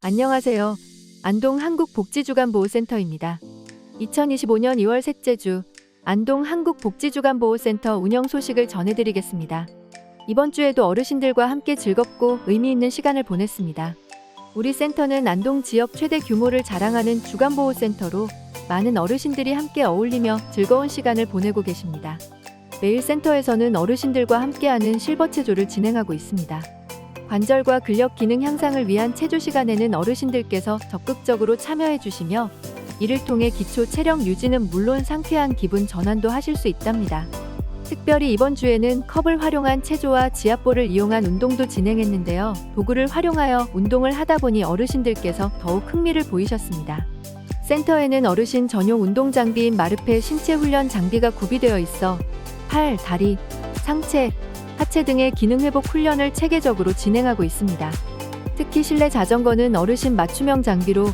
안녕하세요. 안동 한국복지주간보호센터입니다. 2025년 2월 셋째 주 안동 한국복지주간보호센터 운영 소식을 전해드리겠습니다. 이번 주에도 어르신들과 함께 즐겁고 의미 있는 시간을 보냈습니다. 우리 센터는 안동 지역 최대 규모를 자랑하는 주간보호센터로 많은 어르신들이 함께 어울리며 즐거운 시간을 보내고 계십니다. 매일 센터에서는 어르신들과 함께하는 실버 체조를 진행하고 있습니다. 관절과 근력 기능 향상을 위한 체조 시간에는 어르신들께서 적극적으로 참여해 주시며 이를 통해 기초 체력 유지는 물론 상쾌한 기분 전환도 하실 수 있답니다. 특별히 이번 주에는 컵을 활용한 체조와 지압볼을 이용한 운동도 진행했는데요. 도구를 활용하여 운동을 하다 보니 어르신들께서 더욱 흥미를 보이셨습니다. 센터에는 어르신 전용 운동 장비인 마르페 신체 훈련 장비가 구비되어 있어 팔, 다리, 상체, 하체 등의 기능 회복 훈련을 체계적으로 진행하고 있습니다. 특히 실내 자전거는 어르신 맞춤형 장비로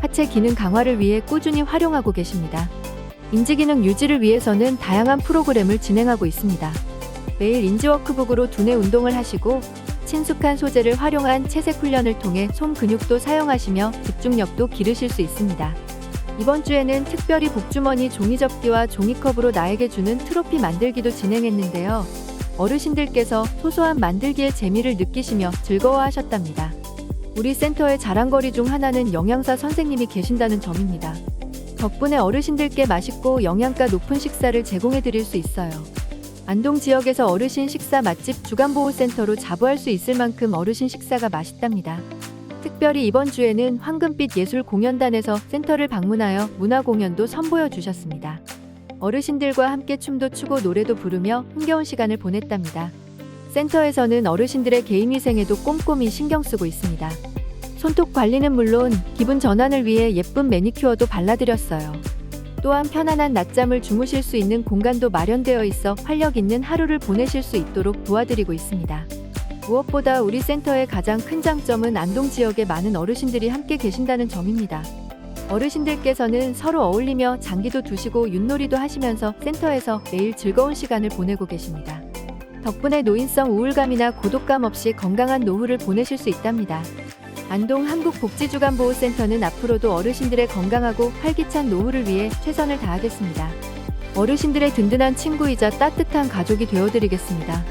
하체 기능 강화를 위해 꾸준히 활용하고 계십니다. 인지 기능 유지를 위해서는 다양한 프로그램을 진행하고 있습니다. 매일 인지 워크북으로 두뇌 운동을 하시고 친숙한 소재를 활용한 채색 훈련을 통해 손 근육도 사용하시며 집중력도 기르실 수 있습니다. 이번 주에는 특별히 복주머니 종이접기와 종이컵으로 나에게 주는 트로피 만들기도 진행했는데요. 어르신들께서 소소한 만들기의 재미를 느끼시며 즐거워하셨답니다. 우리 센터의 자랑거리 중 하나는 영양사 선생님이 계신다는 점입니다. 덕분에 어르신들께 맛있고 영양가 높은 식사를 제공해 드릴 수 있어요. 안동 지역에서 어르신 식사 맛집 주간보호센터로 자부할 수 있을 만큼 어르신 식사가 맛있답니다. 특별히 이번 주에는 황금빛 예술 공연단에서 센터를 방문하여 문화 공연도 선보여 주셨습니다. 어르신들과 함께 춤도 추고 노래도 부르며 흥겨운 시간을 보냈답니다. 센터에서는 어르신들의 개인위생에도 꼼꼼히 신경 쓰고 있습니다. 손톱 관리는 물론 기분 전환을 위해 예쁜 매니큐어도 발라드렸어요. 또한 편안한 낮잠을 주무실 수 있는 공간도 마련되어 있어 활력 있는 하루를 보내실 수 있도록 도와드리고 있습니다. 무엇보다 우리 센터의 가장 큰 장점은 안동 지역에 많은 어르신들이 함께 계신다는 점입니다. 어르신들께서는 서로 어울리며 장기도 두시고 윷놀이도 하시면서 센터에서 매일 즐거운 시간을 보내고 계십니다. 덕분에 노인성 우울감이나 고독감 없이 건강한 노후를 보내실 수 있답니다. 안동 한국복지주간보호센터는 앞으로도 어르신들의 건강하고 활기찬 노후를 위해 최선을 다하겠습니다. 어르신들의 든든한 친구이자 따뜻한 가족이 되어드리겠습니다.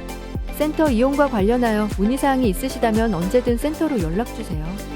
센터 이용과 관련하여 문의사항이 있으시다면 언제든 센터로 연락주세요.